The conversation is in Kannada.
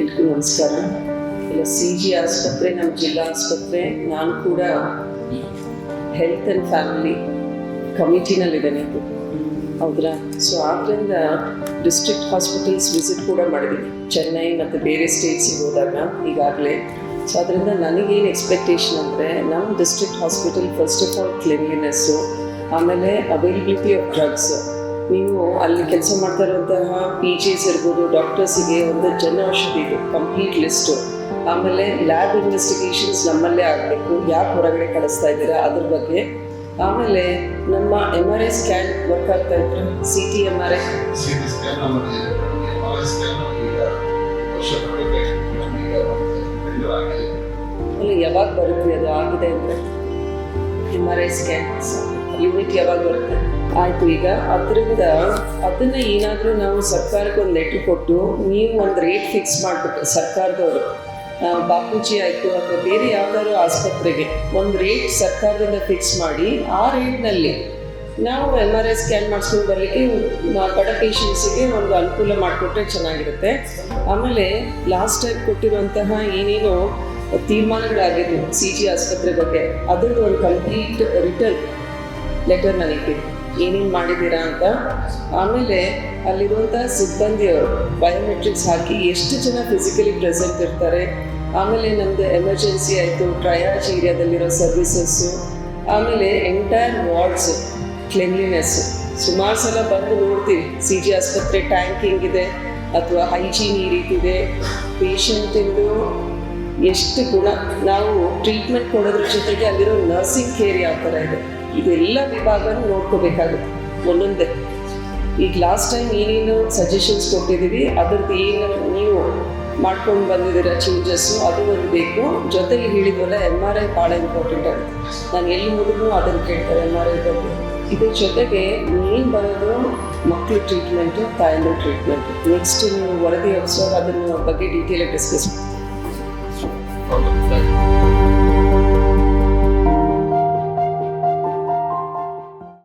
ಎಲ್ರಿಗೂ ನಮಸ್ಕಾರ ಇಲ್ಲ ಸಿ ಜಿ ಆಸ್ಪತ್ರೆ, ನಮ್ಮ ಜಿಲ್ಲಾ ಆಸ್ಪತ್ರೆ, ನಾನು ಕೂಡ ಹೆಲ್ತ್ ಆ್ಯಂಡ್ ಫ್ಯಾಮಿಲಿ ಕಮಿಟಿನಲ್ಲಿದ್ದೇನೆ ಹೌದ್ರಾ? ಸೊ ಆದ್ದರಿಂದ ಡಿಸ್ಟ್ರಿಕ್ಟ್ ಹಾಸ್ಪಿಟಲ್ಸ್ ವಿಸಿಟ್ ಕೂಡ ಮಾಡಿದ್ದೀನಿ. ಚೆನ್ನೈ ಮತ್ತು ಬೇರೆ ಸ್ಟೇಟ್ಸಿಗೆ ಹೋದಾಗ ಈಗಾಗಲೇ. ಸೊ ಅದರಿಂದ ನನಗೇನು ಎಕ್ಸ್ಪೆಕ್ಟೇಷನ್ ಅಂದರೆ ನಮ್ಮ district hospital first of all cleanliness ಆಮೇಲೆ ಅವೈಲಬಿಲಿಟಿ ಆಫ್ ಡ್ರಗ್ಸ್ ನೀವು ಅಲ್ಲಿ ಕೆಲಸ ಮಾಡ್ತಾ ಇರುವಂತಹ ಪಿ ಜಿಸ್ ಇರ್ಬೋದು ಡಾಕ್ಟರ್ಸಿಗೆ ಒಂದು ಜನ ಔಷಧಿದು ಕಂಪ್ಲೀಟ್ ಲಿಸ್ಟು ಆಮೇಲೆ ಲ್ಯಾಬ್ ಇನ್ವೆಸ್ಟಿಗೇಷನ್ಸ್ ನಮ್ಮಲ್ಲೇ ಆಗಬೇಕು. ಯಾಕೆ ಹೊರಗಡೆ ಕಳಿಸ್ತಾ ಇದ್ದೀರಾ ಅದ್ರ ಬಗ್ಗೆ. ಆಮೇಲೆ ನಮ್ಮ M R I scan work ಆಗ್ತಾ ಇದ್ರೆ C T M R I ಅಲ್ಲಿ ಯಾವಾಗ ಬರುತ್ತೆ ಅದು ಆಗಿದೆ ಅಂದರೆ M R I scan unit ಯಾವಾಗ ಬರುತ್ತೆ? ಆಯಿತು ಈಗ ಅದರಿಂದ ಅದನ್ನು ಏನಾದರೂ ನಾವು ಸರ್ಕಾರಕ್ಕೆ ಒಂದು ಲೆಟ್ರ್ ಕೊಟ್ಟು ನೀವು ಒಂದು ರೇಟ್ ಫಿಕ್ಸ್ ಮಾಡಿಬಿಟ್ಟು ಸರ್ಕಾರದವರು ಬಾಪೂಜಿ ಆಯಿತು ಅಥವಾ ಬೇರೆ ಯಾವ್ದಾದ್ರು ಆಸ್ಪತ್ರೆಗೆ ಒಂದು ರೇಟ್ ಸರ್ಕಾರದಿಂದ ಫಿಕ್ಸ್ ಮಾಡಿ, ಆ ರೇಟ್ನಲ್ಲಿ ನಾವು ಎಂ ಆರ್ ಐ ಸ್ಕ್ಯಾನ್ ಮಾಡಿಸ್ಕೊಂಡು ಬರಲಿಕ್ಕೆ ಬಡ ಪೇಷಂಟ್ಸಿಗೆ ಒಂದು ಅನುಕೂಲ ಮಾಡಿಕೊಟ್ರೆ ಚೆನ್ನಾಗಿರುತ್ತೆ. ಆಮೇಲೆ ಲಾಸ್ಟ್ ಟೈಮ್ ಕೊಟ್ಟಿರುವಂತಹ ಏನೇನೋ ತೀರ್ಮಾನಗಳಾಗಿದ್ವು ಸಿ ಜಿ ಆಸ್ಪತ್ರೆ ಬಗ್ಗೆ, ಅದರದ್ದು ಒಂದು ಕಂಪ್ಲೀಟ್ ರಿಟರ್ನ್ ಲೆಟರ್ ನನಗೆ. ಏನೇನು ಮಾಡಿದ್ದೀರಾ ಅಂತ. ಆಮೇಲೆ ಅಲ್ಲಿರುವಂಥ ಸಿಬ್ಬಂದಿಯವರು ಬಯೋಮೆಟ್ರಿಕ್ಸ್ ಹಾಕಿ ಎಷ್ಟು ಜನ ಫಿಸಿಕಲಿ ಪ್ರೆಸೆಂಟ್ ಇರ್ತಾರೆ. ಆಮೇಲೆ ನಮ್ಮದು ಎಮರ್ಜೆನ್ಸಿ ಆಯಿತು ಟ್ರಯಾಜ್ ಏರಿಯಾದಲ್ಲಿರೋ ಸರ್ವಿಸಸ್ಸು ಆಮೇಲೆ ಎಂಟೈರ್ ವಾರ್ಡ್ಸ್ ಕ್ಲೆನ್ಲಿನೆಸ್ಸು ಸುಮಾರು ಸಲ ಬಂದು ನೋಡ್ತೀವಿ ಸಿ ಜಿ ಆಸ್ಪತ್ರೆ ಟ್ಯಾಂಕಿಂಗ್ ಇದೆ ಅಥವಾ ಹೈಜೀನ್ ಈ ರೀತಿದೆ. ಪೇಷಂಟಿಂದು ಎಷ್ಟು ಗುಣ. ನಾವು ಟ್ರೀಟ್ಮೆಂಟ್ ಕೊಡೋದ್ರ ಜೊತೆಗೆ ಅಲ್ಲಿರೋ ನರ್ಸಿಂಗ್ ಕೇರ್ ಯಾವ ಥರ ಇದೆ. ಇದೆಲ್ಲ ವಿಭಾಗನೂ ನೋಡ್ಕೋಬೇಕಾಗುತ್ತೆ. ಒಂದೊಂದೇ. ಈಗ ಲಾಸ್ಟ್ ಟೈಮ್ ಏನೇನು ಸಜೆಷನ್ಸ್ ಕೊಟ್ಟಿದ್ದೀವಿ ಅದ್ರದ್ದು ಏನು ನೀವು ಮಾಡ್ಕೊಂಡು ಬಂದಿದ್ದೀರ ಚೇಂಜಸ್ಸು ಅದು ಒಂದು ಬೇಕು. ಜೊತೆಗೆ ಹೇಳಿದ್ವಲ್ಲ ಎಂ ಆರ್ ಐ ಭಾಳ ಇಂಪಾರ್ಟೆಂಟ್ ಆಗುತ್ತೆ. ನಾನು ಎಲ್ಲಿ ಹೋದ್ರೂ ಅದನ್ನು ಕೇಳ್ತಾರೆ ಎಂ ಆರ್ ಐ ಬಗ್ಗೆ. ಇದ್ರ ಜೊತೆಗೆ ಮೇನ್ ಬರೋದು ಮಕ್ಕಳು ಟ್ರೀಟ್ಮೆಂಟು ತಾಯಂದು ಟ್ರೀಟ್ಮೆಂಟ್ ನೆಕ್ಸ್ಟ್ ನೀವು ವರದಿ ಅವಸರ ಅದನ್ನು ಬಗ್ಗೆ ಡೀಟೇಲಾಗಿ ಡಿಸ್ಕಸ್